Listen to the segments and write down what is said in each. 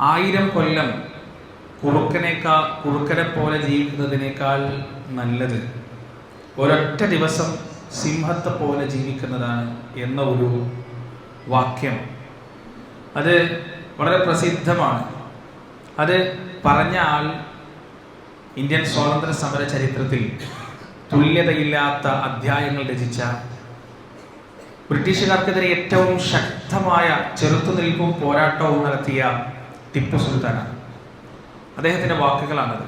ആയിരം കൊല്ലം കുറുക്കനേക്കാൾ കുറുക്കനെ പോലെ ജീവിക്കുന്നതിനേക്കാൾ നല്ലത്. ഒരൊറ്റ ദിവസം സിംഹത്തെ പോലെ ജീവിക്കുന്നതാണ് എന്ന ഒരു വാക്യം. അത് വളരെ പ്രസിദ്ധമാണ്. അത് പറഞ്ഞ ആൾ ഇന്ത്യൻ സ്വാതന്ത്ര്യ സമര ചരിത്രത്തിൽ തുല്യതയില്ലാത്ത അധ്യായങ്ങൾ രചിച്ച ബ്രിട്ടീഷുകാർക്കെതിരെ ഏറ്റവും ശക്തമായ ചെറുത്തുനിൽപ്പും പോരാട്ടവും നടത്തിയ ടിപ്പു സുൽത്താനാണ് അദ്ദേഹത്തിന്റെ വാക്കുകളാണത്.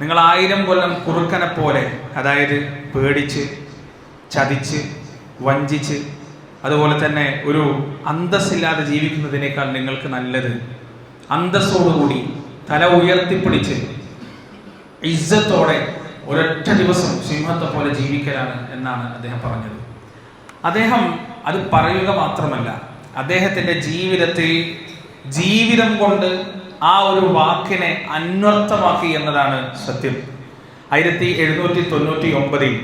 നിങ്ങൾ ആയിരം കൊല്ലം കുറുക്കനെ പോലെ അതായത് പേടിച്ച് ചതിച്ച് വഞ്ചിച്ച് അതുപോലെ തന്നെ ഒരു അന്തസ്സില്ലാതെ ജീവിക്കുന്നതിനേക്കാൾ നിങ്ങൾക്ക് നല്ലത് അന്തസ്സോടുകൂടി തല ഉയർത്തിപ്പിടിച്ച് ഇജ്ജത്തോടെ ഒരൊറ്റ ദിവസം സിംഹത്തെ പോലെ ജീവിക്കലാണ് എന്നാണ് അദ്ദേഹം പറഞ്ഞത്. അദ്ദേഹം അത് പറയുക മാത്രമല്ല അദ്ദേഹത്തിന്റെ ജീവിതത്തിൽ ജീവിതം കൊണ്ട് ആ ഒരു വാക്കിനെ അന്വർത്ഥമാക്കി എന്നതാണ് സത്യം. ആയിരത്തി എഴുന്നൂറ്റി തൊണ്ണൂറ്റി ഒമ്പതിൽ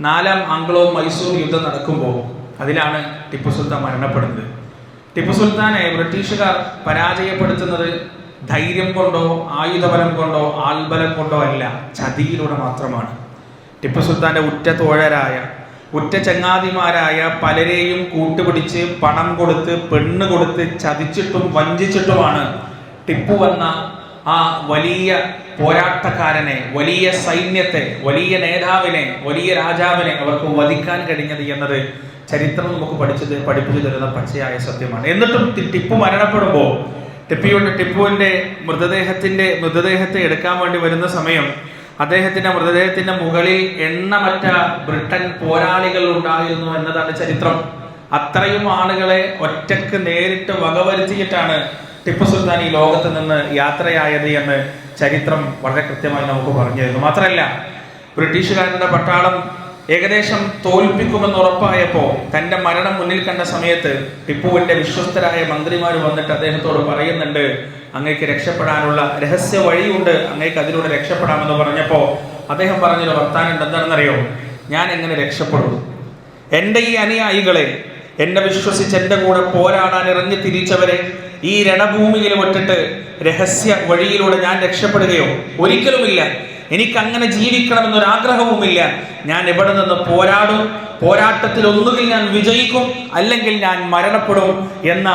നാലാം ആംഗ്ലോ മൈസൂർ യുദ്ധം നടക്കുമ്പോൾ അതിലാണ് ടിപ്പു സുൽത്താൻ മരണപ്പെടുന്നത്. ടിപ്പു സുൽത്താനെ ബ്രിട്ടീഷുകാർ പരാജയപ്പെടുത്തുന്നത് ധൈര്യം കൊണ്ടോ ആയുധബലം കൊണ്ടോ ആൾബലം കൊണ്ടോ അല്ല ചതിയിലൂടെ മാത്രമാണ്. ടിപ്പു സുൽത്താന്റെ ഉറ്റ തോഴരായ ഉറ്റ ചങ്ങാതിമാരായ പലരെയും കൂട്ടുപിടിച്ച് പണം കൊടുത്ത് പെണ്ണ് കൊടുത്ത് ചതിച്ചിട്ടും വഞ്ചിച്ചിട്ടുമാണ് ടിപ്പു വന്ന ആ വലിയ പോരാട്ടക്കാരനെ വലിയ സൈന്യത്തെ വലിയ നേതാവിനെ വലിയ രാജാവിനെ അവർക്ക് വധിക്കാൻ കഴിഞ്ഞത് എന്നത് ചരിത്രം നമുക്ക് പഠിച്ചത് പഠിപ്പിച്ചു തരുന്ന പച്ചയായ സത്യമാണ്. എന്നിട്ടും ടിപ്പു മരണപ്പെടുമ്പോൾ ടിപ്പിയുടെ ടിപ്പുവിന്റെ മൃതദേഹത്തിന്റെ മൃതദേഹത്തെ എടുക്കാൻ വേണ്ടി വരുന്ന സമയം അദ്ദേഹത്തിന്റെ മൃതദേഹത്തിന്റെ മുകളിൽ എണ്ണമറ്റ ബ്രിട്ടൻ പോരാളികൾ ഉണ്ടായിരുന്നു എന്നതാണ് ചരിത്രം. അത്രയും ആളുകളെ ഒറ്റയ്ക്ക് നേരിട്ട് വകവരുത്തിയിട്ടാണ് ടിപ്പു സുൽത്താൻ ഈ ലോകത്ത് നിന്ന് യാത്രയായത് എന്ന് ചരിത്രം വളരെ കൃത്യമായി നമുക്ക് പറഞ്ഞു തരുന്നു. മാത്രമല്ല ബ്രിട്ടീഷുകാരുടെ പട്ടാളം ഏകദേശം തോൽപ്പിക്കുമെന്ന് ഉറപ്പായപ്പോ തന്റെ മരണം മുന്നിൽ കണ്ട സമയത്ത് ടിപ്പുവിന്റെ വിശ്വസ്തരായ മന്ത്രിമാർ വന്നിട്ട് അദ്ദേഹത്തോട് പറയുന്നുണ്ട് അങ്ങേക്ക് രക്ഷപ്പെടാനുള്ള രഹസ്യ വഴിയുണ്ട്. അങ്ങേക്ക് അതിലൂടെ രക്ഷപ്പെടാമെന്ന് പറഞ്ഞപ്പോൾ അദ്ദേഹം പറഞ്ഞൊരു വർത്താനം എന്താണെന്നറിയോ ഞാൻ എങ്ങനെ രക്ഷപ്പെടും? എന്റെ ഈ അനുയായികളെ എന്നെ വിശ്വസിച്ച് എന്റെ കൂടെ പോരാടാൻ ഇറങ്ങി തിരിച്ചവരെ ഈ രണഭൂമിയിൽ വിട്ടിട്ട് രഹസ്യ വഴിയിലൂടെ ഞാൻ രക്ഷപ്പെടുകയോ? ഒരിക്കലുമില്ല. എനിക്ക് അങ്ങനെ ജീവിക്കണമെന്നൊരാഗ്രഹവുമില്ല. ഞാൻ എവിടെ നിന്ന് പോരാടും? പോരാട്ടത്തിൽ ഒന്നുകിൽ ഞാൻ വിജയിക്കും അല്ലെങ്കിൽ ഞാൻ മരണപ്പെടും എന്ന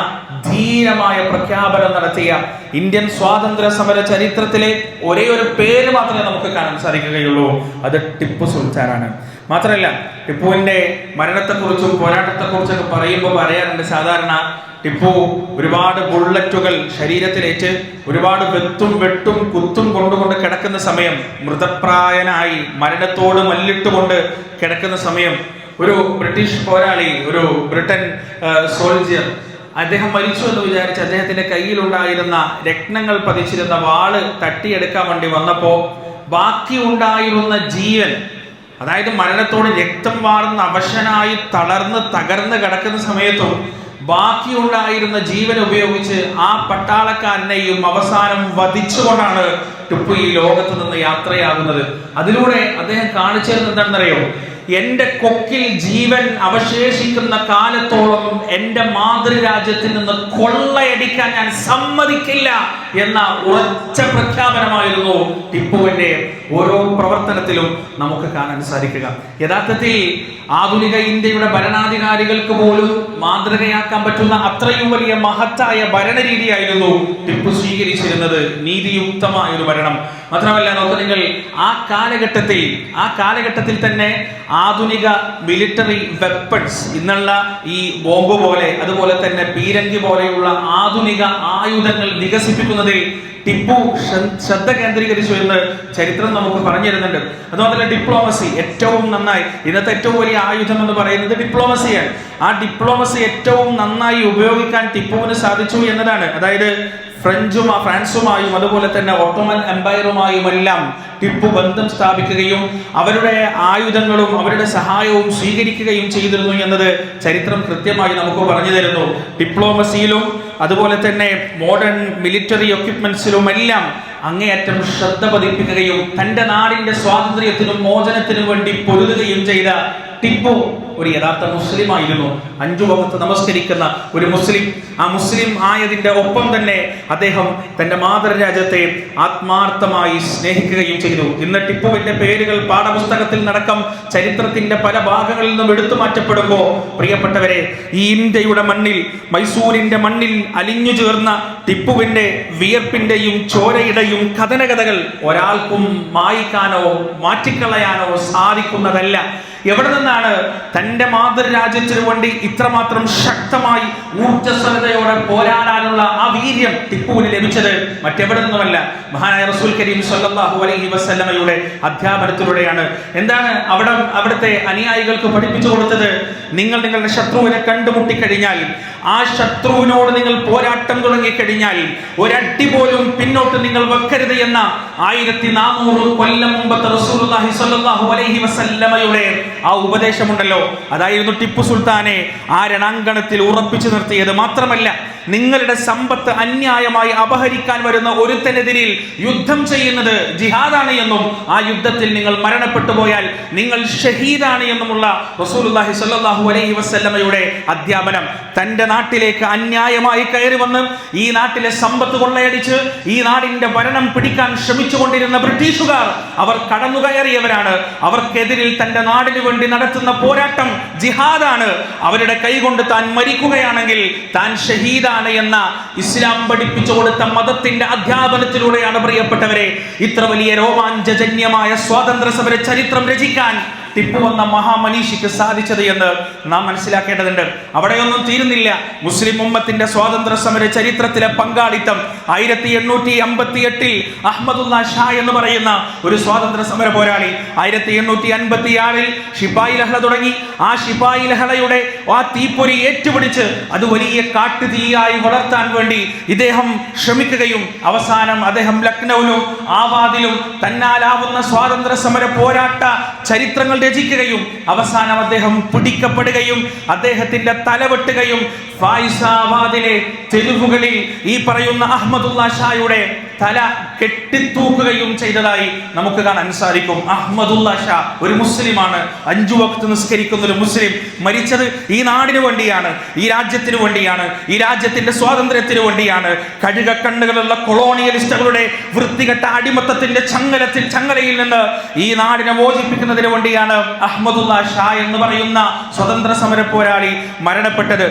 ധീരമായ പ്രഖ്യാപനം നടത്തിയ ഇന്ത്യൻ സ്വാതന്ത്ര്യ സമര ചരിത്രത്തിലെ ഒരേ ഒരു പേര് മാത്രമേ നമുക്ക് കാണാൻ സാധിക്കുകയുള്ളൂ. അത് ടിപ്പു സുൽത്താനാണ്. മാത്രമല്ല ടിപ്പുവിന്റെ മരണത്തെക്കുറിച്ചും പോരാട്ടത്തെക്കുറിച്ചൊക്കെ പറയുമ്പോൾ പറയാറുണ്ട് സാധാരണ ടിപ്പു ഒരുപാട് ബുള്ളറ്റുകൾ ശരീരത്തിലേറ്റ് ഒരുപാട് വെത്തും വെട്ടും കുത്തും കൊണ്ടുകൊണ്ട് കിടക്കുന്ന സമയം മൃതപ്രായനായി മരണത്തോട് മല്ലിട്ടുകൊണ്ട് കിടക്കുന്ന സമയം ഒരു ബ്രിട്ടീഷ് പോരാളി ഒരു ബ്രിട്ടൻ സോൾജിയർ. അദ്ദേഹം മരിച്ചു എന്ന് വിചാരിച്ച് അദ്ദേഹത്തിന്റെ കയ്യിലുണ്ടായിരുന്ന രത്നങ്ങൾ പതിച്ചിരുന്ന വാൾ തട്ടിയെടുക്കാൻ വേണ്ടി വന്നപ്പോ ബാക്കി ഉണ്ടായിരുന്ന ജീവൻ അതായത് മരണത്തോട് രക്തം വാർന്ന് അവശനായി തളർന്ന് തകർന്ന് കിടക്കുന്ന സമയത്തും ബാക്കിയുണ്ടായിരുന്ന ജീവൻ ഉപയോഗിച്ച് ആ പട്ടാളക്കാരനെയും അവസാനം വധിച്ചുകൊണ്ടാണ് ടിപ്പു ഈ ലോകത്ത് നിന്ന് യാത്രയാകുന്നത്. അതിലൂടെ അദ്ദേഹം കാണിച്ചു തരുന്നത് എന്താണെന്നറിയോ? എന്റെ കൊക്കിൽ ജീവൻ അവശേഷിക്കുന്ന കാലത്തോളം എന്റെ മാതൃരാജ്യത്തിൽ നിന്ന് കൊള്ളയടിക്കാൻ ഞാൻ സമ്മതിക്കില്ല എന്ന ഉറച്ച പ്രഖ്യാപനമായിരുന്നു ടിപ്പുവിന്റെ ഓരോ പ്രവർത്തനത്തിലും നമുക്ക് കാണാൻ സാധിക്കുക. യഥാർത്ഥത്തിൽ ആധുനിക ഇന്ത്യയുടെ ഭരണാധികാരികൾക്ക് പോലും മാതൃകയാക്കാൻ പറ്റുന്ന അത്രയും വലിയ മഹത്തായ ഭരണരീതിയായിരുന്നു ടിപ്പു സ്വീകരിച്ചിരുന്നത്. നീതിയുക്തമായ ഒരു ഭരണം. മാത്രമല്ല നോക്കൂ നിങ്ങൾ ആ കാലഘട്ടത്തിൽ ആ കാലഘട്ടത്തിൽ തന്നെ ആധുനിക മിലിറ്ററി വെപ്പൺസ് ഇന്നുള്ള ഈ ബോംബ് പോലെ അതുപോലെ തന്നെ പീരങ്കി പോലെയുള്ള ആധുനിക ആയുധങ്ങൾ വികസിപ്പിക്കുന്നതിൽ ടിപ്പു ശ്രദ്ധ കേന്ദ്രീകരിച്ചു എന്ന് ചരിത്രം നമുക്ക് പറഞ്ഞു തരുന്നുണ്ട്. അതുമാത്രമല്ല ഡിപ്ലോമസി ഏറ്റവും നന്നായി ഇന്നത്തെ ഏറ്റവും വലിയ ആയുധം എന്ന് പറയുന്നത് ഡിപ്ലോമസിയാണ് ആ ഡിപ്ലോമസി ഏറ്റവും നന്നായി ഉപയോഗിക്കാൻ ടിപ്പുവിന് സാധിച്ചു എന്നതാണ്. അതായത് ഫ്രഞ്ചും ഫ്രാൻസുമായും അതുപോലെ തന്നെ ഒട്ടോമൻ എംപയറുമായും എല്ലാം ടിപ്പു ബന്ധം സ്ഥാപിക്കുകയും അവരുടെ ആയുധങ്ങളും അവരുടെ സഹായവും സ്വീകരിക്കുകയും ചെയ്തിരുന്നു എന്നത് ചരിത്രം കൃത്യമായി നമുക്ക് പറഞ്ഞു തരുന്നു. ഡിപ്ലോമസിയിലും അതുപോലെ തന്നെ മോഡേൺ മിലിറ്ററി എക്യുപ്മെന്റ്സിലും എല്ലാം അങ്ങേയറ്റം ശ്രദ്ധ പതിപ്പിക്കുകയും തന്റെ നാടിന്റെ സ്വാതന്ത്ര്യത്തിനും മോചനത്തിനും വേണ്ടി പൊരുതുകയും ചെയ്ത ടിപ്പു ഒരു യഥാർത്ഥ മുസ്ലിം ആയിരുന്നു. അഞ്ചു വകത്ത് നമസ്കരിക്കുന്ന ഒരു മുസ്ലിം. ആ മുസ്ലിം ആയതിന്റെ ഒപ്പം തന്നെ അദ്ദേഹം തന്റെ മാതൃരാജ്യത്തെ ആത്മാർത്ഥമായി സ്നേഹിക്കുകയും ചെയ്തു. ഇന്ന് ടിപ്പുവിന്റെ പേരുകൾ പാഠപുസ്തകത്തിൽ നടക്കം ചരിത്രത്തിന്റെ പല ഭാഗങ്ങളിൽ നിന്നും എടുത്തു മാറ്റപ്പെടുമ്പോൾ പ്രിയപ്പെട്ടവരെ ഈ ഇന്ത്യയുടെ മണ്ണിൽ മൈസൂരിന്റെ മണ്ണിൽ അലിഞ്ഞു ചേർന്ന ടിപ്പുവിന്റെ വിയർപ്പിന്റെയും ചോരയുടെയും കഥനകഥകൾ ഒരാൾക്കും മായ്ക്കാനോ മാറ്റിക്കളയാനോ സാധിക്കുന്നതല്ല. എവിടെ നിന്നാണ് തന്റെ മാതൃരാജ്യത്തിനു വേണ്ടി ഇത്രമാത്രം ശക്തമായി ഊർജസ്വലതയോടെ പോരാടാനുള്ള ആ വീര്യം ടിപ്പുവിന് ലഭിച്ചത് മറ്റെവിടെ നിന്നുമല്ല. മഹാനായ റസൂൽ കരീം സല്ലല്ലാഹു അലൈഹി വസല്ലമയുടെ അധ്യാപനത്തിലൂടെയാണ്. എന്താണ് അവിടെ അവിടുത്തെ അനുയായികൾക്ക് പഠിപ്പിച്ചു കൊടുത്തത്? നിങ്ങൾ നിങ്ങളുടെ ശത്രുവിനെ കണ്ടുമുട്ടിക്കഴിഞ്ഞാൽ ആ ശത്രുവിനോട് നിങ്ങൾ പോരാട്ടം തുടങ്ങിക്കഴിഞ്ഞാൽ ഒരട്ടി പോലും പിന്നോട്ട് നിങ്ങൾ വെക്കരുത് എന്ന ആയിരത്തി നാനൂറ് കൊല്ലം മുമ്പത്തെ സ്വല്ലല്ലാഹു അലൈഹി വസല്ലമയുടെ ആ ഉപദേശമുണ്ടല്ലോ. അതായിരുന്നു ടിപ്പു സുൽത്താനെ ആ രണാങ്കണത്തിൽ ഉറപ്പിച്ചു നിർത്തിയത്. മാത്രമല്ല നിങ്ങളുടെ സമ്പത്ത് അന്യായമായി അപഹരിക്കാൻ വരുന്ന ഒരുത്തനെതിരിൽ യുദ്ധം ചെയ്യുന്നത് ജിഹാദാണ് എന്നും ആ യുദ്ധത്തിൽ നിങ്ങൾ മരണപ്പെട്ടു പോയാൽ നിങ്ങൾ ഷഹീദാണ് എന്നുമുള്ള റസൂലുള്ളാഹി സ്വല്ലല്ലാഹു അലൈഹി വസല്ലമയുടെ അധ്യാപനം. തന്റെ നാട്ടിലേക്ക് അന്യായമായി കയറി വന്ന് ഈ നാട്ടിലെ സമ്പത്ത് കൊള്ളയടിച്ച് ഈ നാടിന്റെ ഭരണം പിടിക്കാൻ ശ്രമിച്ചുകൊണ്ടിരുന്ന ബ്രിട്ടീഷുകാർ അവർ കടന്നുകയറിയവരാണ്. അവർക്കെതിരിൽ തന്റെ നാടിനു വേണ്ടി നടത്തുന്ന പോരാട്ടം ജിഹാദാണ്. അവരുടെ കൈകൊണ്ട് താൻ മരിക്കുകയാണെങ്കിൽ താൻ ഷഹീദാണ് എന്ന ഇസ്ലാം പഠിപ്പിച്ചു കൊടുത്ത മതത്തിന്റെ അധ്യാപനത്തിലൂടെയാണ് പ്രിയപ്പെട്ടവരെ ഇത്ര വലിയ രോമാഞ്ചജന്യമായ സ്വാതന്ത്ര്യ സമര ചരിത്രം രചിക്കാൻ ടിപ്പു വന്ന മഹാമനീഷിക്ക് സാധിച്ചത് എന്ന് നാം മനസ്സിലാക്കേണ്ടതുണ്ട്. അവിടെയൊന്നും തീരുന്നില്ല. മുസ്ലിം ഉമ്മത്തിന്റെ സ്വാതന്ത്ര്യ സമര ചരിത്രത്തിലെ പങ്കാളിത്തം ആയിരത്തി എണ്ണൂറ്റി അമ്പത്തി എട്ടിൽ അഹമ്മദുല്ല ഷാ എന്ന് പറയുന്ന ഒരു സ്വാതന്ത്ര്യ സമര പോരാളി ആയിരത്തി എണ്ണൂറ്റി അൻപത്തി ആറിൽ ഷിപായി ലഹള തുടങ്ങി. ആ ഷിപായി ലഹളയുടെ ആ തീപ്പൊരി ഏറ്റുപിടിച്ച് അത് വലിയ കാട്ടുതീയായി വളർത്താൻ വേണ്ടി ഇദ്ദേഹം ശ്രമിക്കുകയും അവസാനം അദ്ദേഹം ലക്നൌവിലും ആവാദിലും തന്നാലാവുന്ന സ്വാതന്ത്ര്യ സമര പോരാട്ട ചരിത്രങ്ങൾ രചിക്കുകയും അവസാനം അദ്ദേഹം പിടിക്കപ്പെടുകയും അദ്ദേഹത്തിന്റെ തലവെട്ടുകയും ഫായിസാബാദിലെ തെരുവുകളിൽ ഈ പറയുന്ന അഹമ്മദുല്ല ഷായുടെ തല കെട്ടിത്തൂക്കുകയും ചെയ്തതായി നമുക്ക് കാണാൻ സാധിക്കും. അഹമ്മദുല്ല ഷാ ഒരു മുസ്ലിമാണ്. അഞ്ചു വക്ത് നിസ്കരിക്കുന്ന ഒരു മുസ്ലിം മരിച്ചത് ഈ നാടിനു വേണ്ടിയാണ് ഈ രാജ്യത്തിന് വേണ്ടിയാണ് ഈ രാജ്യത്തിന്റെ സ്വാതന്ത്ര്യത്തിന് വേണ്ടിയാണ്. കഴുക കണ്ണുകളുള്ള കൊളോണിയലിസ്റ്റുകളുടെ വൃത്തികെട്ട അടിമത്തത്തിന്റെ ചങ്ങലത്തിൽ ചങ്ങലയിൽ നിന്ന് ഈ നാടിനെ മോചിപ്പിക്കുന്നതിന് വേണ്ടിയാണ് അഹമ്മദുല്ല ഷാ എന്ന് പറയുന്ന സ്വതന്ത്ര സമര പോരാളി മരണപ്പെട്ടത്.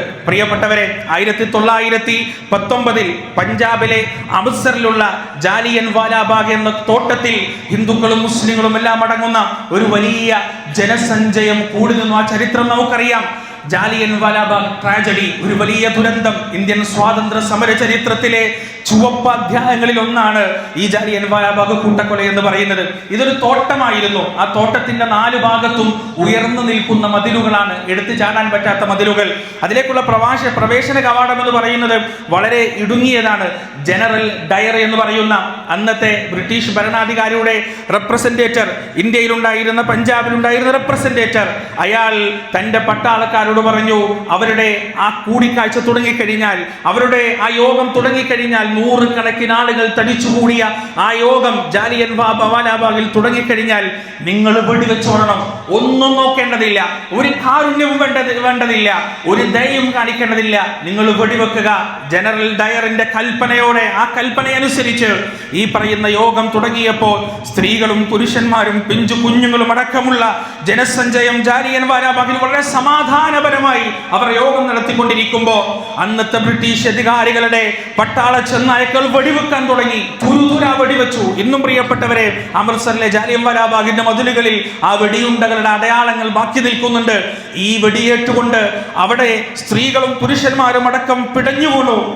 പ്രിയപ്പെട്ടവരെ ആയിരത്തി തൊള്ളായിരത്തി പത്തൊമ്പതിൽ പഞ്ചാബിലെ അമൃത്സറിലുള്ള ജാലിയൻ വാലാബാഗ് എന്ന തോട്ടത്തിൽ ഹിന്ദുക്കളും മുസ്ലിങ്ങളും എല്ലാം അടങ്ങുന്ന ഒരു വലിയ ജനസഞ്ചയം കൂടി നിന്നു ആ ചരിത്രം നമുക്കറിയാം. ജാലിയൻ വാലാബാഗ് ട്രാജഡി ഒരു വലിയ ദുരന്തം. ഇന്ത്യൻ സ്വാതന്ത്ര്യ സമര ചരിത്രത്തിലെ ചുവപ്പ് അധ്യായങ്ങളിൽ ഒന്നാണ് ഈ ജാലിയൻ വാലാബാഗ് കൂട്ടക്കൊല എന്ന് പറയുന്നത്. ഇതൊരു തോട്ടമായിരുന്നു. ആ തോട്ടത്തിന്റെ നാല് ഭാഗത്തും ഉയർന്നു നിൽക്കുന്ന മതിലുകളാണ്. എടുത്തു ചാടാൻ പറ്റാത്ത മതിലുകൾ. അതിലേക്കുള്ള പ്രവാശ പ്രവേശന കവാടം എന്ന് പറയുന്നത് വളരെ ഇടുങ്ങിയതാണ്. ജനറൽ ഡയർ എന്ന് പറയുന്ന അന്നത്തെ ബ്രിട്ടീഷ് ഭരണാധികാരിയുടെ റെപ്രസെന്റേറ്റർ ഇന്ത്യയിലുണ്ടായിരുന്ന പഞ്ചാബിലുണ്ടായിരുന്ന റെപ്രസെന്റേറ്റർ അയാൾ തന്റെ പട്ടാളക്കാരോട് പറഞ്ഞു അവരുടെ ആ കൂടിക്കാഴ്ച തുടങ്ങിക്കഴിഞ്ഞാൽ അവരുടെ ആ യോഗം തുടങ്ങിക്കഴിഞ്ഞാൽ നൂറുകണക്കിന് ആളുകൾ തടിച്ചുകൂടിയ ആ യോഗം ജാലിയൻ വാലാബാഗിൽ തുടങ്ങിക്കഴിഞ്ഞാൽ നിങ്ങൾ വെടിവെച്ചോടണം ഒന്നും നോക്കേണ്ടതില്ല. ഒരു കാരുണ്യവും വേണ്ടത് വേണ്ടതില്ല. ഒരു ദയയും കാണിക്കേണ്ടതില്ല. നിങ്ങൾ വെടിവെക്കുക. ജനറൽ ഡയറിന്റെ കൽപ്പനയോടെ ആ കൽപ്പനയനുസരിച്ച് ഈ പറയുന്ന യോഗം തുടങ്ങിയപ്പോൾ സ്ത്രീകളും പുരുഷന്മാരും പിഞ്ചു കുഞ്ഞുങ്ങളും അടക്കമുള്ള ജനസഞ്ചയം ജാലിയൻ വാലാബാഗിൽ വളരെ സമാധാനപരമായി അവർ യോഗം നടത്തിക്കൊണ്ടിരിക്കുമ്പോൾ അന്നത്തെ ബ്രിട്ടീഷ് അധികാരികളുടെ പട്ടാള ചെന്നായ്ക്കൾ വെടിവെക്കാൻ തുടങ്ങി. തുരുതുര വെടിവെച്ചു. ഇന്നും പ്രിയപ്പെട്ടവരെ അമൃത്സറിലെ ജാലിയം വലാബാഗിന്റെ മതിലുകളിൽ ആ വെടിയുണ്ടകളുടെ അടയാളങ്ങൾ ബാക്കി നിൽക്കുന്നുണ്ട്. ഈ വെടിയേറ്റുകൊണ്ട് അവിടെ സ്ത്രീകളും പുരുഷന്മാരും അടക്കം പിടഞ്ഞു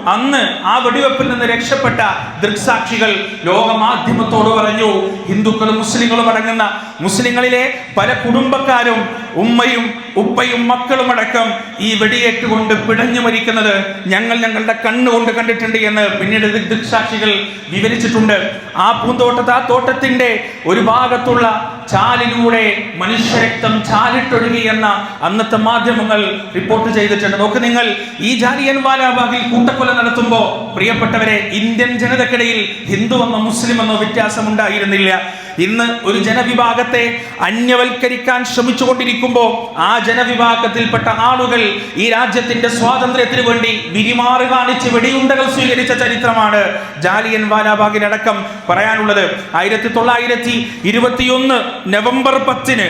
അന്ന് ആ വെടിവെപ്പിൽ നിന്ന് രക്ഷപ്പെട്ട ദൃക്സാക്ഷികൾ ലോകമാധ്യമത്തോട് പറഞ്ഞു ഹിന്ദുക്കളും മുസ്ലിങ്ങളും അടങ്ങുന്ന മുസ്ലിങ്ങളിലെ പല കുടുംബക്കാരും ഉമ്മയും ഉപ്പയും മക്കളും അടക്കം ഈ വെടിയേറ്റ് കൊണ്ട് പിടഞ്ഞു മരിക്കുന്നത് ഞങ്ങൾ ഞങ്ങളുടെ കണ്ണുകൊണ്ട് കണ്ടിട്ടുണ്ട് എന്ന് പിന്നീട് ദൃക്സാക്ഷികൾ വിവരിച്ചിട്ടുണ്ട്. ആ പൂന്തോട്ടത്ത് ആ തോട്ടത്തിന്റെ ഒരു ഭാഗത്തുള്ള ചാലിലൂടെ മനുഷ്യരക്തം ചാലിട്ടൊഴുകി എന്ന അന്നത്തെ മാധ്യമങ്ങൾ റിപ്പോർട്ട് ചെയ്തിട്ടുണ്ട്. നോക്ക് നിങ്ങൾ ഈ ജാലിയൻ വാലാബാഗിൽ കൂട്ടക്കൊല നടത്തുമ്പോൾ പ്രിയപ്പെട്ടവരെ ഇന്ത്യൻ ജനതക്കിടയിൽ ഹിന്ദു എന്നോ മുസ്ലിം എന്നോ വ്യത്യാസമുണ്ടായിരുന്നില്ല. ഇന്ന് ഒരു ജനവിഭാഗത്തെ അന്യവൽക്കരിക്കാൻ ശ്രമിച്ചുകൊണ്ടിരിക്കുമ്പോൾ ആ ജനവിഭാഗത്തിൽപ്പെട്ട ആളുകൾ ഈ രാജ്യത്തിന്റെ സ്വാതന്ത്ര്യത്തിന് വേണ്ടി വിരിമാറി കാണിച്ച് വെടിയുണ്ടകൾ സ്വീകരിച്ച ചരിത്രമാണ് ജാലിയൻ വാലാബാഗിനടക്കം പറയാനുള്ളത്. ആയിരത്തി തൊള്ളായിരത്തി ഇരുപത്തിയൊന്ന് നവംബർ പത്തിന്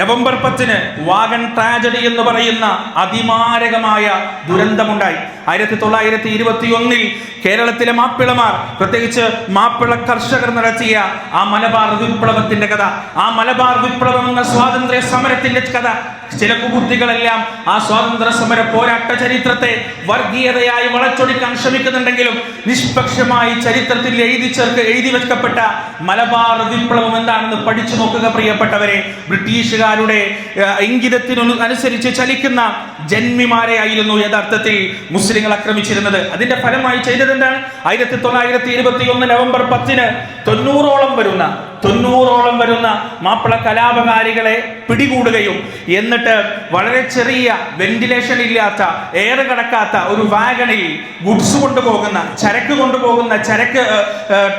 നവംബർ പത്തിന് വാഗൺ ട്രാജഡി എന്ന് പറയുന്ന അതിമാരകമായ ദുരന്തമുണ്ടായി. ആയിരത്തി തൊള്ളായിരത്തി ഇരുപത്തി ഒന്നിൽ കേരളത്തിലെ മാപ്പിളമാർ പ്രത്യേകിച്ച് മാപ്പിള കർഷകർ നടത്തിയ ആ മലബാർ വിപ്ലവത്തിന്റെ കഥ ആ മലബാർ വിപ്ലവം എന്ന സ്വാതന്ത്ര്യ സമരത്തിന്റെ കഥ ചില കുബുദ്ധികളെല്ലാം ആ സ്വാതന്ത്ര്യ സമര പോരാട്ട ചരിത്രത്തെ വർഗീയതയായി വളച്ചൊടിക്കാൻ ശ്രമിക്കുന്നുണ്ടെങ്കിലും നിഷ്പക്ഷമായി ചരിത്രത്തിൽ എഴുതി ചേർക്ക് എഴുതി വെക്കപ്പെട്ട മലബാർ വിപ്ലവം എന്താണെന്ന് പഠിച്ചു നോക്കുക പ്രിയപ്പെട്ടവരെ. ബ്രിട്ടീഷുകാരുടെ ഏഹ്, ഇംഗിതത്തിനു അനുസരിച്ച് ചലിക്കുന്ന ജന്മിമാരെ ആയിരുന്നു യഥാർത്ഥത്തിൽ മുസ്ലിങ്ങൾ ആക്രമിച്ചിരുന്നത്. അതിന്റെ ഫലമായി ചെയ്തത് എന്താണ് ആയിരത്തി തൊള്ളായിരത്തി ഇരുപത്തി ഒന്ന് നവംബർ പത്തിന് തൊണ്ണൂറോളം വരുന്ന തൊണ്ണൂറോളം വരുന്ന മാപ്പിള കലാപകാരികളെ പിടികൂടുകയും എന്നിട്ട് വളരെ ചെറിയ വെന്റിലേഷൻ ഇല്ലാത്ത എയർ കടക്കാത്ത ഒരു വാഗണിൽ ഗുഡ്സ് കൊണ്ടുപോകുന്ന ചരക്ക് കൊണ്ടുപോകുന്ന ചരക്ക്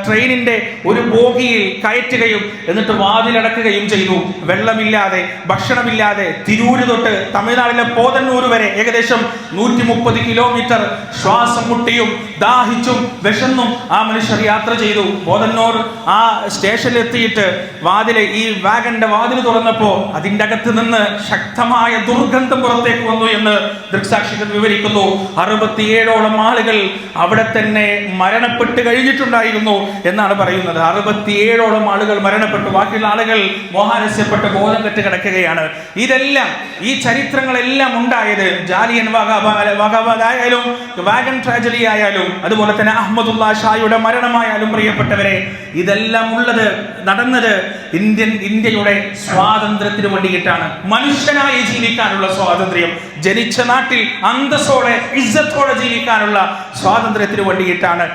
ട്രെയിനിന്റെ ഒരു ബോഗിയിൽ കയറ്റുകയും എന്നിട്ട് വാതിലടക്കുകയും ചെയ്തു. വെള്ളമില്ലാതെ ഭക്ഷണമില്ലാതെ തിരൂര് തൊട്ട് തമിഴ്നാട്ടിലെ പോതന്നൂർ വരെ ഏകദേശം നൂറ്റി മുപ്പത് കിലോമീറ്റർ ശ്വാസം മുട്ടിയും ദാഹിച്ചും വിശന്നും ആ മനുഷ്യർ യാത്ര ചെയ്തു. പോതന്നൂർ ആ സ്റ്റേഷനിൽ എത്തിയിട്ട് വാതിൽ ഈ വാഗന്റെ വാതിൽ തുറന്നപ്പോ അതിന്റെ അകത്ത് നിന്ന് ശക്തമായ ദുർഗന്ധം പുറത്തേക്ക് വന്നു എന്ന് ദൃക്സാക്ഷികൾ വിവരിക്കുന്നു. അറുപത്തിയേഴോളം ആളുകൾ അവിടെ തന്നെ മരണപ്പെട്ട് കഴിഞ്ഞിട്ടുണ്ടായിരുന്നു എന്നാണ് പറയുന്നത്. അറുപത്തിയേഴോളം ആളുകൾ മരണപ്പെട്ടു. ബാക്കിയുള്ള ആളുകൾ മോഹാരസ്യപ്പെട്ട് ബോധം കെട്ട് കിടക്കുകയാണ്. ഇതെല്ലാം ഈ ചരിത്രങ്ങളെല്ലാം ഉണ്ടായത് ജാലിയൻ വാഗാബാ- വാഗാബാദ് ആയാലും വാഗൻ ട്രാജഡി ആയാലും അതുപോലെ തന്നെ അഹമ്മദുല്ല ഷായുടെ മരണമായാലും പ്രിയപ്പെട്ടവരെ ഇതെല്ലാം ഉള്ളത് നടന്നത് ഇന്ത്യൻ ഇന്ത്യയുടെ സ്വാതന്ത്ര്യത്തിന് വേണ്ടിയിട്ടാണ്. മനുഷ്യനായി ജീവിക്കാനുള്ള സ്വാതന്ത്ര്യം. ജനിച്ച നാട്ടിൽ അന്തസ്സോടെ ഇജ്ജത്തോടെ ജീവിക്കാനുള്ള സ്വാതന്ത്ര്യത്തിന് വേണ്ടിയിട്ടാണ്.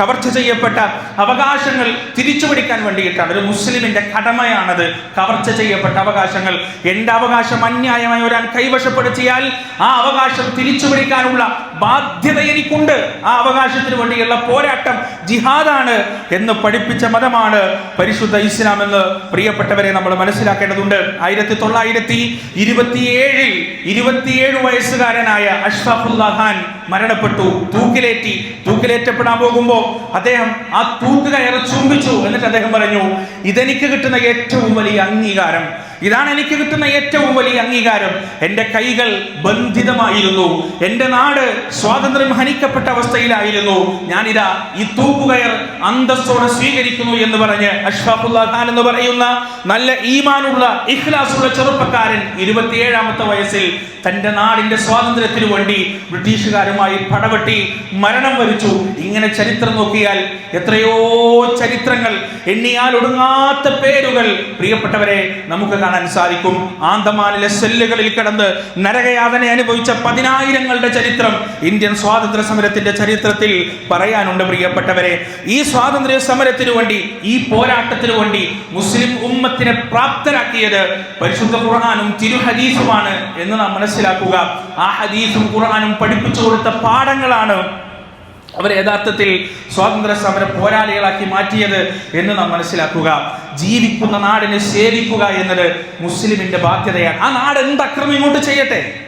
കവർച്ച ചെയ്യപ്പെട്ട അവകാശങ്ങൾ തിരിച്ചു പിടിക്കാൻ വേണ്ടിയിട്ടാണ്. ഒരു മുസ്ലിമിന്റെ കടമയാണത് കവർച്ച ചെയ്യപ്പെട്ട അവകാശങ്ങൾ. എന്റെ അവകാശം അന്യായമായി ഒരാൾ കൈവശപ്പെടുത്തിയാൽ ആ അവകാശം തിരിച്ചു പിടിക്കാനുള്ള ബാധ്യത എനിക്കുണ്ട്. ആ അവകാശത്തിന് വേണ്ടിയുള്ള പോരാട്ടം ജിഹാദാണ് എന്ന് പഠിപ്പിച്ച മതമാണ് പരിശുദ്ധ ഇസ്ലാം എന്ന് പ്രിയപ്പെട്ടവരെ നമ്മൾ മനസ്സിലാക്കേണ്ടതുണ്ട്. ആയിരത്തി തൊള്ളായിരത്തി ഇരുപത്തിയേഴിൽ ഇരുപത്തിയേഴ് വയസ്സുകാരനായ അഷ്റഫുല്ല ഖാൻ മരണപ്പെട്ടു. തൂക്കിലേറ്റി തൂക്കിലേറ്റപ്പെടാൻ പോകുമ്പോൾ അദ്ദേഹം ആ തൂക്ക് കയറി ചുംബിച്ചു. എന്നിട്ട് അദ്ദേഹം പറഞ്ഞു ഇതെനിക്ക് കിട്ടുന്ന ഏറ്റവും വലിയ അംഗീകാരം. ഇതാണ് എനിക്ക് കിട്ടുന്ന ഏറ്റവും വലിയ അംഗീകാരം. എന്റെ കൈകൾ ബന്ധിതമായിരുന്നു. എന്റെ നാട് സ്വാതന്ത്ര്യം ഹനിക്കപ്പെട്ട അവസ്ഥയിലായിരുന്നു. ഞാനിതാ ഈ തൂക്കുകയർ അന്തസ്സോടെ സ്വീകരിക്കുന്നു എന്ന് പറഞ്ഞ് അഷ്ഫാഖുല്ല ഖാൻ എന്ന് പറയുന്ന നല്ല ഈമാനുള്ള ഇഖ്ലാസുള്ള ചെറുപ്പക്കാരൻ ഇരുപത്തിയേഴാമത്തെ വയസ്സിൽ തന്റെ നാടിന്റെ സ്വാതന്ത്ര്യത്തിനു വേണ്ടി ബ്രിട്ടീഷുകാരുമായി പടവെട്ടി മരണം വരിച്ചു. ഇങ്ങനെ ചരിത്രം നോക്കിയാൽ എത്രയോ ചരിത്രങ്ങൾ എണ്ണിയാൽ ഒടുങ്ങാത്ത പേരുകൾ. പ്രിയപ്പെട്ടവരെ നമുക്ക് കാണാൻ സാധിക്കും. ആന്തമാനിലെ സെല്ലുകളിൽ കിടന്ന് നരകയാതനെ അനുഭവിച്ച പതിനായിരങ്ങളുടെ ചരിത്രം ഇന്ത്യൻ സ്വാതന്ത്ര്യ സമരത്തിന്റെ ചരിത്രത്തിൽ പറയാനുണ്ട് പ്രിയപ്പെട്ടവരെ. ഈ സ്വാതന്ത്ര്യ സമരത്തിനു വേണ്ടി ഈ പോരാട്ടത്തിനു വേണ്ടി മുസ്ലിം ഉമ്മത്തിനെ പ്രാപ്തരാക്കിയത് പരിശുദ്ധ ഖുർആാനും തിരുഹദീസുമാണ് എന്ന് നാം മനസ്സിലാക്കുക. ആ ഹദീസും ഖുർആാനും പഠിപ്പിച്ചു കൊടുത്ത പാഠങ്ങളാണ് അവർ യഥാർത്ഥത്തിൽ സ്വാതന്ത്ര്യ സമര പോരാളികളാക്കി മാറ്റിയത് എന്ന് നാം മനസ്സിലാക്കുക. ജീവിക്കുന്ന നാടിനെ സേവിക്കുക എന്നത് മുസ്ലിമിന്റെ ബാധ്യതയാണ്. ആ നാട് എന്ത് അക്രമം ഇങ്ങോട്ട് ചെയ്യട്ടെ?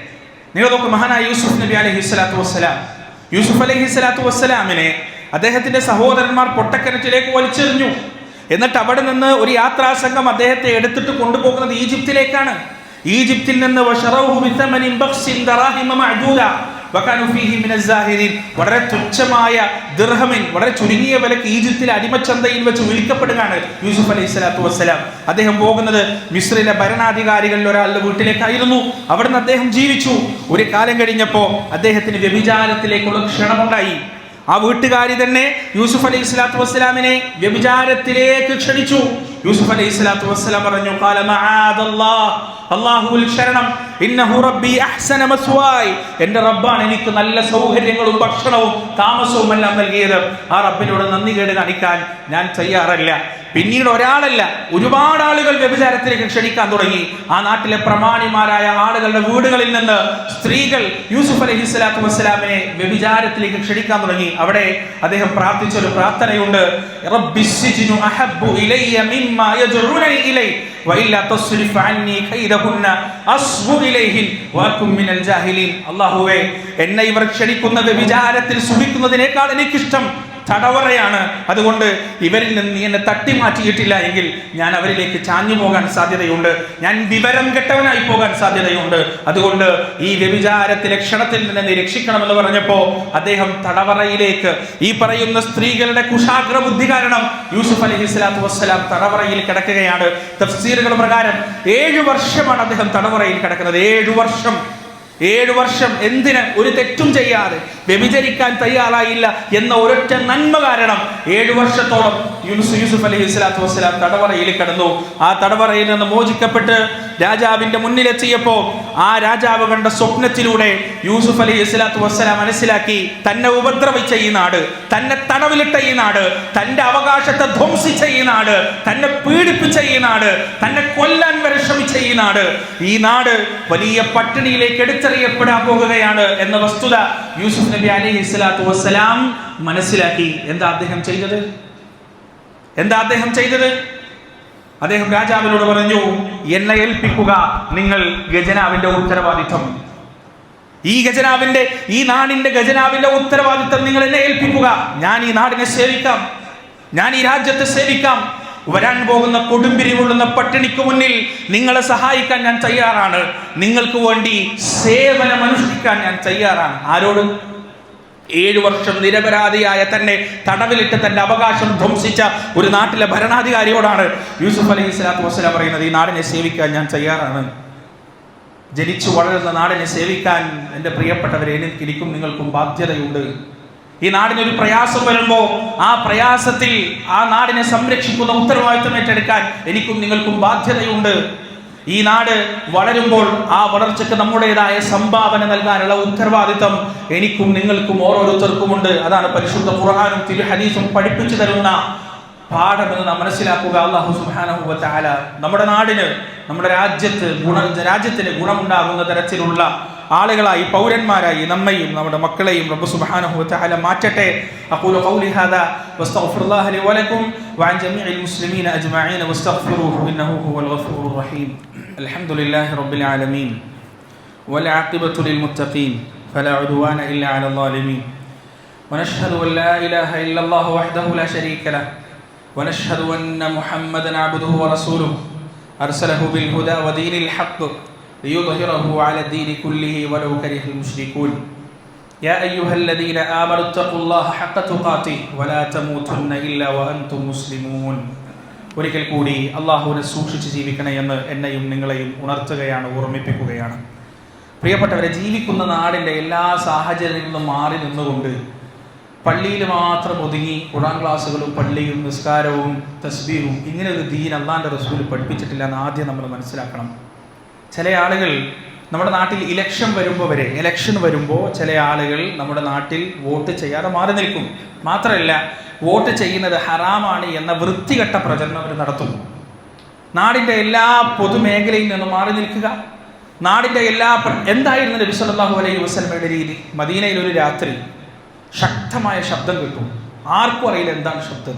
നിങ്ങൾ നോക്കും മഹാനായ യൂസുഫ് നബി അലഹി സ്വലാത്തു വസ്സലാം. യൂസുഫ് അലഹി സ്വലാത്തു വസ്സലാമിനെ അദ്ദേഹത്തിന്റെ സഹോദരന്മാർ പൊട്ടക്കിണറ്റിലേക്ക് വലിച്ചെറിഞ്ഞു. എന്നിട്ട് അവിടെ നിന്ന് ഒരു യാത്രാ സംഘം അദ്ദേഹത്തെ എടുത്തിട്ട് കൊണ്ടുപോകുന്നത് ഈജിപ്തിലേക്കാണ്. ഈജിപ്തിൽ നിന്ന് വളരെ തുച്ഛമായ ദിർഹമിൻ വളരെ ചുരുങ്ങിയ വിലക്ക് ഈജിപ്തിലെ അടിമച്ചന്തയിൽ വെച്ച് വിളിക്കപ്പെടുകയാണ് യൂസുഫ് അലൈഹി സ്വലാത്തു വസ്സലാം. അദ്ദേഹം പോകുന്നത് മിസ്രിലെ ഭരണാധികാരികളിൽ ഒരാളുടെ വീട്ടിലേക്കായിരുന്നു. അവിടുന്ന് അദ്ദേഹം ജീവിച്ചു. ഒരു കാലം കഴിഞ്ഞപ്പോൾ അദ്ദേഹത്തിന് വ്യഭിചാരത്തിലേക്കുള്ള ക്ഷണമുണ്ടായി. ആ വീട്ടുകാരി തന്നെ യൂസുഫ് അലൈഹി സ്വലാത്തു വസ്സലാമിനെ വ്യഭിചാരത്തിലേക്ക് ക്ഷണിച്ചു. യൂസുഫ് അലൈഹി സ്വലാത്തു വസ്സലാം പറഞ്ഞു ശരണം. ഇന്നഹു അഹ്സന റബ്ബാണ് എനിക്ക് നല്ല സൗകര്യങ്ങളും ഭക്ഷണവും താമസവും എല്ലാം നൽകിയത്. ആ റബ്ബിനോട് നന്ദി കേട് കാണിക്കാൻ ഞാൻ തയ്യാറല്ല. പിന്നീട് ഒരാളല്ല ഒരുപാട് ആളുകൾ വ്യഭിചാരത്തിലേക്ക് ക്ഷണിക്കാൻ തുടങ്ങി. ആ നാട്ടിലെ പ്രമാണിമാരായ ആളുകളുടെ വീടുകളിൽ നിന്ന് സ്ത്രീകൾ യൂസുഫ് അലഹി സ്വലാത്തു വസ്സലാമിനെ വ്യഭിചാരത്തിലേക്ക് ക്ഷണിക്കാൻ തുടങ്ങി. അവിടെ അദ്ദേഹം പ്രാർത്ഥിച്ച ഒരു പ്രാർത്ഥനയുണ്ട്. അള്ളാഹുവേ എന്നെ ഇവർ ക്ഷണിക്കുന്നത് വിചാരത്തിൽ സുഖിക്കുന്നതിനേക്കാൾ എനിക്കിഷ്ടം തടവറയാണ്. അതുകൊണ്ട് ഇവരിൽ നിന്ന് നീ എന്നെ തട്ടി മാറ്റിയിട്ടില്ല എങ്കിൽ ഞാൻ അവരിലേക്ക് ചാഞ്ഞു പോകാൻ സാധ്യതയുണ്ട്. ഞാൻ വിവരം കെട്ടവനായി പോകാൻ സാധ്യതയുണ്ട്. അതുകൊണ്ട് ഈ വ്യഭിചാരത്തിലെ ക്ഷണത്തിൽ നിന്ന് രക്ഷിക്കണമെന്ന് പറഞ്ഞപ്പോ അദ്ദേഹം തടവറയിലേക്ക് ഈ പറയുന്ന സ്ത്രീകളുടെ കുശാഗ്ര ബുദ്ധി കാരണം യൂസുഫ് അലഹി സ്വലാത്തു വസ്സലാം തടവറയിൽ കിടക്കുകയാണ്. തഫ്സീറുകൾ പ്രകാരം ഏഴു വർഷമാണ് അദ്ദേഹം തടവറയിൽ കിടക്കുന്നത്. ഏഴു വർഷം. ഏഴു വർഷം എന്തിന് ഒരു തെറ്റും ചെയ്യാതെ വ്യഭിചരിക്കാൻ തയ്യാറായില്ല എന്ന ഒരൊറ്റ നന്മ കാരണം ഏഴു വർഷത്തോളം യൂനുസ് യൂസുഫ് അലൈഹി സ്വലാത്തു വസ്സലാം തടവറയിൽ കിടന്നു. ആ തടവറയിൽ നിന്ന് മോചിക്കപ്പെട്ട് രാജാവിന്റെ മുന്നിലെത്തിയപ്പോൾ ആ രാജാവ് കണ്ട സ്വപ്നത്തിലൂടെ യൂസുഫ് അലൈഹി സ്വലാത്തു വസ്സലാം മനസ്സിലാക്കി തന്നെ ഉപദ്രവിച്ച ഈ നാട് തന്നെ തടവിലിട്ട ഈ നാട് തന്റെ അവകാശത്തെ ധ്വംസിച്ച ഈ നാട് തന്നെ പീഡിപ്പിച്ച ഈ നാട് തന്നെ കൊല്ലാൻ വരെ ശ്രമിച്ച ഈ നാട് ഈ നാട് വലിയ പട്ടിണിയിലേക്ക് എടുത്തെറിയപ്പെടാൻ പോകുകയാണ് എന്ന വസ്തുത യൂസുഫ് നബി അലൈഹി സ്വലാത്തു വസ്സലാം മനസ്സിലാക്കി. എന്താ അദ്ദേഹം ചെയ്തത്? എന്താ അദ്ദേഹം ചെയ്തത്? അദ്ദേഹം രാജാവിനോട് പറഞ്ഞു എന്നെ ഏൽപ്പിക്കുക നിങ്ങൾ ഗജനാവിന്റെ ഉത്തരവാദിത്വം. ഈ ഗജനാവിന്റെ ഈ നാടിന്റെ ഗജനാവിന്റെ ഉത്തരവാദിത്വം നിങ്ങൾ എന്നെ ഏൽപ്പിക്കുക. ഞാൻ ഈ നാടിനെ സേവിക്കാം. ഞാൻ ഈ രാജ്യത്തെ സേവിക്കാം. വരാൻ പോകുന്ന കൊടുമ്പിരി കൊള്ളുന്ന പട്ടിണിക്ക് മുന്നിൽ നിങ്ങളെ സഹായിക്കാൻ ഞാൻ തയ്യാറാണ്. നിങ്ങൾക്ക് വേണ്ടി സേവനം അനുഷ്ഠിക്കാൻ ഞാൻ തയ്യാറാണ്. ആരോട്? ഏഴു വർഷം നിരപരാധിയായ തന്നെ തടവിലിട്ട് തന്റെ അവകാശം ധ്വംസിച്ച ഒരു നാട്ടിലെ ഭരണാധികാരിയോടാണ് യൂസുഫ് അലൈഹി സ്വലാത്തു വസ്സലാം പറയുന്നത് ഈ നാടിനെ സേവിക്കാൻ ഞാൻ തയ്യാറാണ്. ജനിച്ചു വളരുന്ന നാടിനെ സേവിക്കാൻ എന്റെ പ്രിയപ്പെട്ടവരെ എനിക്ക് നിങ്ങൾക്കും ബാധ്യതയുണ്ട്. ഈ നാടിനൊരു പ്രയാസം വരുമ്പോൾ ആ പ്രയാസത്തിൽ ആ നാടിനെ സംരക്ഷിക്കുന്ന ഉത്തരവാദിത്തം ഏറ്റെടുക്കാൻ എനിക്കും നിങ്ങൾക്കും ബാധ്യതയുണ്ട്. ഈ നാട് വളരുമ്പോൾ ആ വളർച്ചയ്ക്ക് നമ്മുടേതായ സംഭാവന നൽകാനുള്ള ഉത്തരവാദിത്തം എനിക്കും നിങ്ങൾക്കും ഓരോരുത്തർക്കുമുണ്ട്. അതാണ് പരിശുദ്ധ ഖുർആാനും തിരു ഹദീസും പഠിപ്പിച്ചു തരുന്ന പാഠമെന്ന് നാം മനസ്സിലാക്കുക. അള്ളാഹു വ നമ്മുടെ നാടിന് നമ്മുടെ രാജ്യത്ത് ഗുണ രാജ്യത്തിന് ഗുണമുണ്ടാകുന്ന തരത്തിലുള്ള ആളുകളായി പൗരന്മാരായി നമ്മയും നമ്മുടെ മക്കളെയും റബ്ബ് സുബ്ഹാനഹു തആല മാറ്റട്ടെ. അഖൂലു ഖൗലി ഹാദാ വസ്തഗ്ഫിറുല്ലാഹ ലി വലക്കും വഅൻ ജമീഇൽ മുസ്ലിമീന അജ്മഈൻ വസ്തഗ്ഫിറുഹു ഇന്നഹു ഹുവൽ ഗഫൂറുർ റഹീം. അൽഹംദുലില്ലാഹി റബ്ബിൽ ആലമീൻ. والعاقبة للمتقين فلا عدوان إلا على الظالمين ونشهد أن لا إله إلا الله وحده لا شريك له ونشهد أن محمدا عبده ورسوله أرسله بالهدى ودين الحق ليظهره على الدين كله ولو كره المشركون يا أيها الذين آمنوا اتقوا الله حق تقاته ولا تموتن إلا وأنتم مسلمون ഒരിക്കൽ കൂടി അള്ളാഹുവിനെ സൂക്ഷിച്ച് ജീവിക്കണേ എന്ന് എന്നെയും നിങ്ങളെയും ഉണർത്തുകയാണ് ഓർമ്മിപ്പിക്കുകയാണ് പ്രിയപ്പെട്ടവരെ ജീവിക്കുന്ന നാടിൻ്റെ എല്ലാ സാഹചര്യങ്ങളിൽ നിന്നും മാറി നിന്നുകൊണ്ട് പള്ളിയിൽ മാത്രം ഒതുങ്ങി ഖുറാൻ ക്ലാസ്സുകളും പള്ളിയും നിസ്കാരവും തസ്ബീഹും ഇങ്ങനെ ഒരു ദീൻ അള്ളാൻ്റെ റസൂൽ പഠിപ്പിച്ചിട്ടില്ല എന്ന് ആദ്യം നമ്മൾ മനസ്സിലാക്കണം ചില ആളുകൾ നമ്മുടെ നാട്ടിൽ ഇലക്ഷൻ വരുമ്പോൾ വരെ ഇലക്ഷൻ വരുമ്പോൾ ചില ആളുകൾ നമ്മുടെ നാട്ടിൽ വോട്ട് ചെയ്യാതെ മാറി നിൽക്കും. മാത്രമല്ല വോട്ട് ചെയ്യുന്നത് ഹറാമാണ് എന്ന വൃത്തികെട്ട പ്രചരണം അവർ നടത്തും നാടിന്റെ എല്ലാ പൊതുമേഖലയിൽ നിന്നും മാറി നിൽക്കുക. നാടിന്റെ എല്ലാ എന്തായിരുന്നു നബി സല്ലല്ലാഹു അലൈഹി വസല്ലമയുടെ രീതി? മദീനയിൽ ഒരു രാത്രി ശക്തമായ ശബ്ദം കിട്ടും. ആർക്കും അറിയില്ല എന്താണ് ശബ്ദം.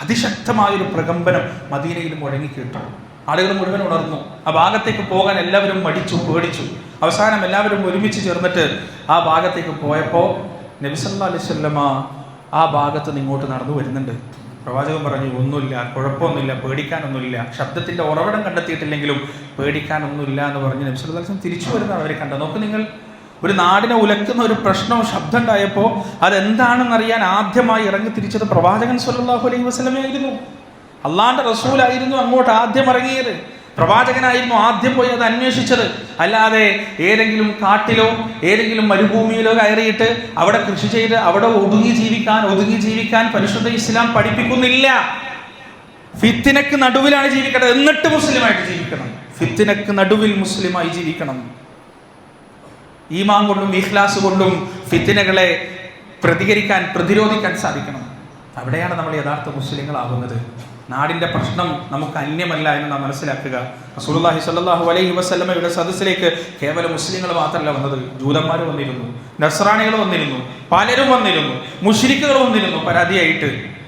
അതിശക്തമായൊരു പ്രകമ്പനം മദീനയിൽ മുഴങ്ങി കേട്ടു. ആളുകൾ മുഴുവൻ ഉണർന്നു. ആ ഭാഗത്തേക്ക് പോകാൻ എല്ലാവരും മടിച്ചു പേടിച്ചു. അവസാനം എല്ലാവരും ഒരുമിച്ച് ചേർന്നിട്ട് ആ ഭാഗത്തേക്ക് പോയപ്പോൾ നബിസല്ലാ അലൈവല്ലമ ആ ഭാഗത്ത് ഇങ്ങോട്ട് നടന്നു വരുന്നുണ്ട്. പ്രവാചകൻ പറഞ്ഞു ഒന്നുമില്ല കുഴപ്പമൊന്നുമില്ല പേടിക്കാനൊന്നുമില്ല. ശബ്ദത്തിന്റെ ഉറവിടം കണ്ടെത്തിയിട്ടില്ലെങ്കിലും പേടിക്കാനൊന്നുമില്ല എന്ന് പറഞ്ഞ് നബിസല്ലാ അലൈഹി തിരിച്ചു വരുന്നതാണ് അവരെ കണ്ടത്. നോക്ക് നിങ്ങൾ ഒരു നാടിനെ ഉലക്കുന്ന ഒരു പ്രശ്നവും ശബ്ദം ഉണ്ടായപ്പോൾ അതെന്താണെന്നറിയാൻ ആദ്യമായി ഇറങ്ങി തിരിച്ചത് പ്രവാചകൻ സല്ലല്ലാഹു അലൈഹി വസല്ലമയായിരുന്നു. അള്ളാന്റെ റസൂലായിരുന്നു അങ്ങോട്ട് ആദ്യം ഇറങ്ങിയത്. പ്രവാചകനായിരുന്നു ആദ്യം പോയി അത് അന്വേഷിച്ചത്. അല്ലാതെ ഏതെങ്കിലും കാട്ടിലോ ഏതെങ്കിലും മരുഭൂമിയിലോ കയറിയിട്ട് അവിടെ കൃഷി ചെയ്ത് അവിടെ ഒതുങ്ങി ജീവിക്കാൻ ഒതുങ്ങി ജീവിക്കാൻ പരിശുദ്ധ ഇസ്ലാം പഠിപ്പിക്കുന്നില്ല. ഫിത്തിനക്ക് നടുവിലാണ് ജീവിക്കേണ്ടത്. എന്നിട്ട് മുസ്ലിമായിട്ട് ജീവിക്കണം. ഫിത്തിനക്ക് നടുവിൽ മുസ്ലിമായി ജീവിക്കണം. ഈമാൻ കൊണ്ടും ഇഖ്ലാസ് കൊണ്ടും ഫിത്തിനകളെ പ്രതികരിക്കാൻ പ്രതിരോധിക്കാൻ സാധിക്കണം. അവിടെയാണ് നമ്മൾ യഥാർത്ഥ മുസ്ലിങ്ങളാകുന്നത്. നാടിന്റെ പ്രശ്നം നമുക്ക് അന്യമല്ല എന്ന് നാം മനസ്സിലാക്കുക. റസൂലുള്ളാഹി സ്വല്ലല്ലാഹു അലൈഹി വസല്ലമയുടെ സദസ്സിലേക്ക് കേവലം മുസ്ലിങ്ങൾ മാത്രമല്ല വന്നത്. ജൂതന്മാർ വന്നിരുന്നു. നസ്രാണികൾ വന്നിരുന്നു. പലരും വന്നിരുന്നു. മുഷ്രിക്കുകൾ വന്നിരുന്നു പരാതിയായിട്ട്.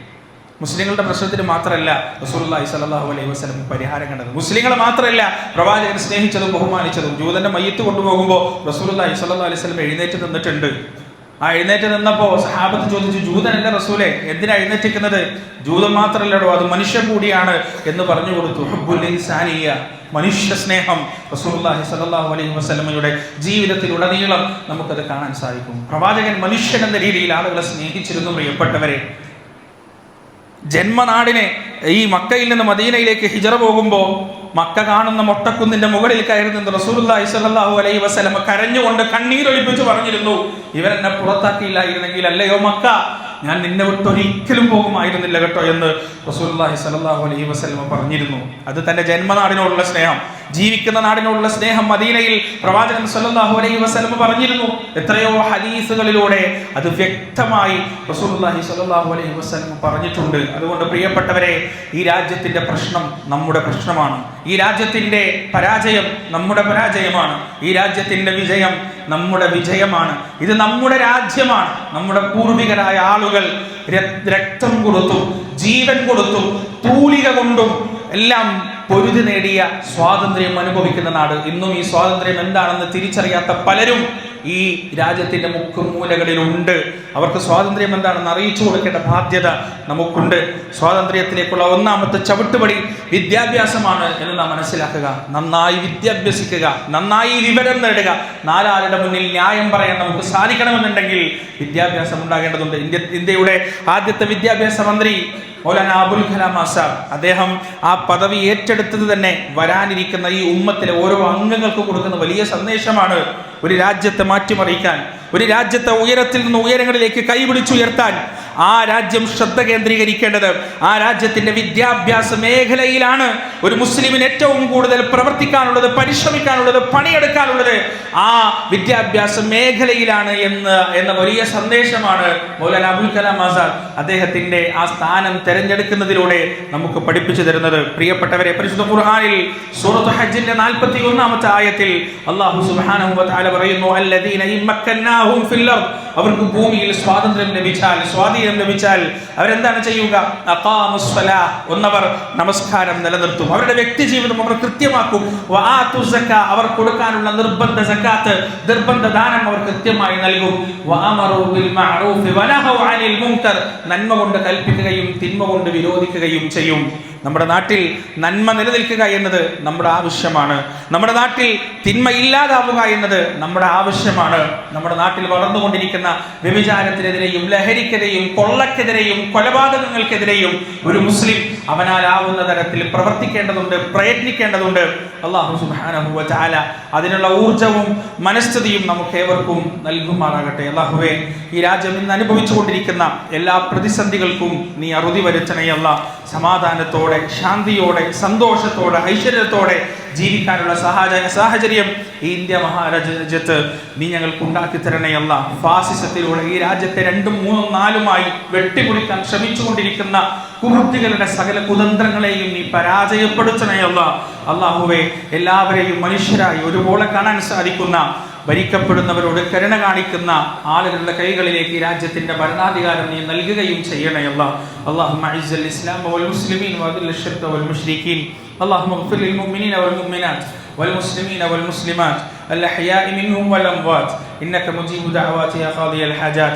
മുസ്ലിങ്ങളുടെ പ്രശ്നത്തിന് മാത്രമല്ല റസൂലുള്ളാഹി സ്വല്ലല്ലാഹു അലൈഹി വസല്ലം പരിഹാരം കണ്ടത്. മുസ്ലിങ്ങൾ മാത്രമല്ല പ്രവാചകൻ സ്നേഹിച്ചതും ബഹുമാനിച്ചതും. ജൂതന്റെ മയ്യത്ത് കൊണ്ടുപോകുമ്പോൾ റസൂലുള്ളാഹി സ്വല്ലല്ലാഹു അലൈഹി വസല്ലം എഴുന്നേറ്റ് നിന്നിട്ടുണ്ട്. ആ എഴുന്നേറ്റ് നിന്നപ്പോൾ സഹാബത്ത് ചോദിച്ചു ജൂതനല്ല റസൂലെ? എന്തിനാ എഴുന്നേറ്റിക്കുന്നത് ജൂതൻ മാത്രമല്ലടോ അത് മനുഷ്യൻ കൂടിയാണ്. എന്ന് പറഞ്ഞു കൊടുത്തു. ഹുബ്ബുൽ ഇൻസാനിയ മനുഷ്യ സ്നേഹം അലൈഹി വസല്ലമയുടെ ജീവിതത്തിൽ ഉടനീളം നമുക്കത് കാണാൻ സാധിക്കും. പ്രവാചകൻ മനുഷ്യൻ എന്ന രീതിയിൽ ആളുകളെ സ്നേഹിച്ചിരുന്നു പ്രിയപ്പെട്ടവരെ. ജന്മനാടിനെ ഈ മക്കയിൽ നിന്ന് മദീനയിലേക്ക് ഹിജറ പോകുമ്പോൾ മക്ക കാണുന്ന മൊട്ടക്കുന്നിന്റെ മുകളിൽ കയറി നിന്ന് സ്വല്ലല്ലാഹു അലൈഹി വസല്ലം കരഞ്ഞുകൊണ്ട് കണ്ണീരൊഴിപ്പിച്ച് പറഞ്ഞിരുന്നു ഇവരെന്നെ പുറത്താക്കിയില്ലായിരുന്നെങ്കിൽ അല്ലയോ മക്ക? ഞാൻ നിന്നെ വിട്ട് ഒരിക്കലും പോകുമായിരുന്നില്ല കേട്ടോ എന്ന് റസൂലുള്ളാഹി സ്വല്ലല്ലാഹു അലൈഹി വസ്ലമ പറഞ്ഞിരുന്നു. അത് തന്റെ ജന്മനാടിനോടുള്ള സ്നേഹം. ജീവിക്കുന്ന നാടിനോടുള്ള സ്നേഹം മദീനയിൽ പ്രവാചകൻ സല്ലല്ലാഹു അലൈഹി വസല്ലം പറഞ്ഞിരുന്നു. എത്രയോ ഹദീസുകളിലൂടെ അത് വ്യക്തമായി റസൂലുള്ളാഹി സല്ലല്ലാഹു അലൈഹി വസല്ലം പറഞ്ഞിട്ടുണ്ട്. അതുകൊണ്ട് പ്രിയപ്പെട്ടവരെ ഈ രാജ്യത്തിന്റെ പ്രശ്നം നമ്മുടെ പ്രശ്നമാണ്. ഈ രാജ്യത്തിന്റെ പരാജയം നമ്മുടെ പരാജയമാണ്. ഈ രാജ്യത്തിന്റെ വിജയം നമ്മുടെ വിജയമാണ്. ഇത് നമ്മുടെ രാജ്യമാണ്. നമ്മുടെ പൂർവികരായ ആളുകൾ രക്തം കൊടുത്തും ജീവൻ കൊടുത്തും തൂലിക കൊണ്ടും എല്ലാം പൊരുതി നേടിയ സ്വാതന്ത്ര്യം അനുഭവിക്കുന്ന നാട്. ഇന്നും ഈ സ്വാതന്ത്ര്യം എന്താണെന്ന് തിരിച്ചറിയാത്ത പലരും ഈ രാജ്യത്തിന്റെ മുക്കും മൂലകളിലുണ്ട് അവർക്ക് സ്വാതന്ത്ര്യം എന്താണെന്ന് അറിയിച്ചു കൊടുക്കേണ്ട ബാധ്യത നമുക്കുണ്ട്. സ്വാതന്ത്ര്യത്തിലേക്കുള്ള ഒന്നാമത്തെ ചവിട്ടുപടി വിദ്യാഭ്യാസമാണ് എന്ന് നാം മനസ്സിലാക്കുക. നന്നായി വിദ്യാഭ്യസിക്കുക നന്നായി വിവരം നേടുക. നാലാളുടെ മുന്നിൽ ന്യായം പറയാൻ നമുക്ക് സാധിക്കണമെന്നുണ്ടെങ്കിൽ വിദ്യാഭ്യാസം ഉണ്ടാകേണ്ടതുണ്ട്. ഇന്ത്യ ഇന്ത്യയുടെ ആദ്യത്തെ വിദ്യാഭ്യാസ മന്ത്രി മൗലാന അബുൽ കലാം ആസാദ്. അദ്ദേഹം ആ പദവി ഏറ്റെടുത്തത് തന്നെ വരാനിരിക്കുന്ന ഈ ഉമ്മത്തിലെ ഓരോ അംഗങ്ങൾക്ക് കൊടുക്കുന്ന വലിയ സന്ദേശമാണ്. ഒരു രാജ്യത്തെ മാറ്റിമറിക്കാൻ ഒരു രാജ്യത്തെ ഉയരത്തിൽ നിന്ന് ഉയരങ്ങളിലേക്ക് കൈപിടിച്ചുയർത്താൻ ആ രാജ്യം ശ്രദ്ധ കേന്ദ്രീകരിക്കേണ്ടത്. ആ രാജ്യത്തിന്റെ വിദ്യാഭ്യാസ മേഖലയിലാണ് ഒരു മുസ്ലിമിന് ഏറ്റവും കൂടുതൽ പ്രവർത്തിക്കാനുള്ളത് പരിശ്രമിക്കാനുള്ളത് പണിയെടുക്കാനുള്ളത്. ആ വിദ്യാഭ്യാസ മേഖലയിലാണ് എന്ന് എന്ന വലിയ സന്ദേശമാണ് മൗലാന അബുൽ കലാം ആസാദ് അദ്ദേഹത്തിന്റെ ആ സ്ഥാനം തിരഞ്ഞെടുക്കുന്നതിലൂടെ നമുക്ക് പഠിപ്പിച്ചു തരുന്നത്. പ്രിയപ്പെട്ടവരെ പരിശുദ്ധ ഖുർആനിൽ സൂറത്ത് ഹജ്ജിന്റെ നാൽപ്പത്തി ഒന്നാമത്തെ ആയത്തിൽ അള്ളാഹു സുബാന പറയുന്നു അവർക്ക് ഭൂമിയിൽ സ്വാതന്ത്ര്യം ലഭിച്ചാൽ സ്വാധീനം ലഭിച്ചാൽ അവരെന്താണ് ചെയ്യുക? ഒന്നവർ നമസ്കാരം നിലനിർത്തും. അവരുടെ വ്യക്തി ജീവിതം അവർ കൃത്യമാക്കും. അവർ കൊടുക്കാനുള്ള നിർബന്ധ സക്കാത്ത് നിർബന്ധ ദാനം അവർ കൃത്യമായി നൽകും. നന്മ കൊണ്ട് കൽപ്പിക്കുകയും തിന്മ കൊണ്ട് വിരോധിക്കുകയും ചെയ്യും. നമ്മുടെ നാട്ടിൽ നന്മ നിലനിൽക്കുക എന്നത് നമ്മുടെ ആവശ്യമാണ്. നമ്മുടെ നാട്ടിൽ തിന്മ ഇല്ലാതാവുക എന്നത് നമ്മുടെ ആവശ്യമാണ്. നമ്മുടെ നാട്ടിൽ വളർന്നുകൊണ്ടിരിക്കുന്ന വ്യഭിചാരത്തിനെതിരെയും ലഹരിക്കെതിരെയും കൊള്ളക്കെതിരെയും കൊലപാതകങ്ങൾക്കെതിരെയും ഒരു മുസ്ലിം അവനാലാവുന്ന തരത്തിൽ പ്രവർത്തിക്കേണ്ടതുണ്ട് പ്രയത്നിക്കേണ്ടതുണ്ട്. അള്ളാഹു സുബ്ഹാനഹു വ അതിനുള്ള ഊർജവും മനസ്ഥിതിയും നമുക്ക് ഏവർക്കും നൽകുമാറാകട്ടെ. അള്ളാഹുവെ ഈ രാജ്യം ഇന്ന് അനുഭവിച്ചുകൊണ്ടിരിക്കുന്ന എല്ലാ പ്രതിസന്ധികൾക്കും നീ അറുതി വരുത്തണയല്ല സമാധാനത്തോടെ ശാന്തിയോടെ സന്തോഷത്തോടെ ഐശ്വര്യത്തോടെ ജീവിക്കാനുള്ള സാഹചര്യ സാഹചര്യം ഈ ഇന്ത്യ മഹാരാജ്യത്ത് നീ ഞങ്ങൾക്ക് ഉണ്ടാക്കി തരണയല്ല ഫാസിസത്തിലൂടെ ഈ രാജ്യത്തെ രണ്ടും മൂന്നും നാലുമായി വെട്ടിമുറിക്കാൻ ശ്രമിച്ചുകൊണ്ടിരിക്കുന്ന കുഹൃത്തികളുടെ സകല കുതന്ത്രങ്ങളെയും നീ പരാജയപ്പെടുത്തണയല്ല അള്ളാഹുവെ എല്ലാവരെയും മനുഷ്യരായി ഒരുപോലെ കാണാൻ സാധിക്കുന്ന ഭരിക്കപ്പെടുന്നവരോട് കരുണ കാണിക്കുന്ന ആളുകളുടെ കൈകളിലേക്ക് ഈ രാജ്യത്തിന്റെ ഭരണാധികാരം നീ നൽകുകയും ചെയ്യണയല്ല അള്ളാഹു അഇസ്സൽ ഇസ്ലാം വൽ മുസ്ലിമീൻ വദിൽ الشرك والمشركين اللهم اغفر للمؤمنين والمؤمنات والمسلمين والمسلمات الأحياء منهم والأموات إنك مجيب دعوات يا قاضي الحاجات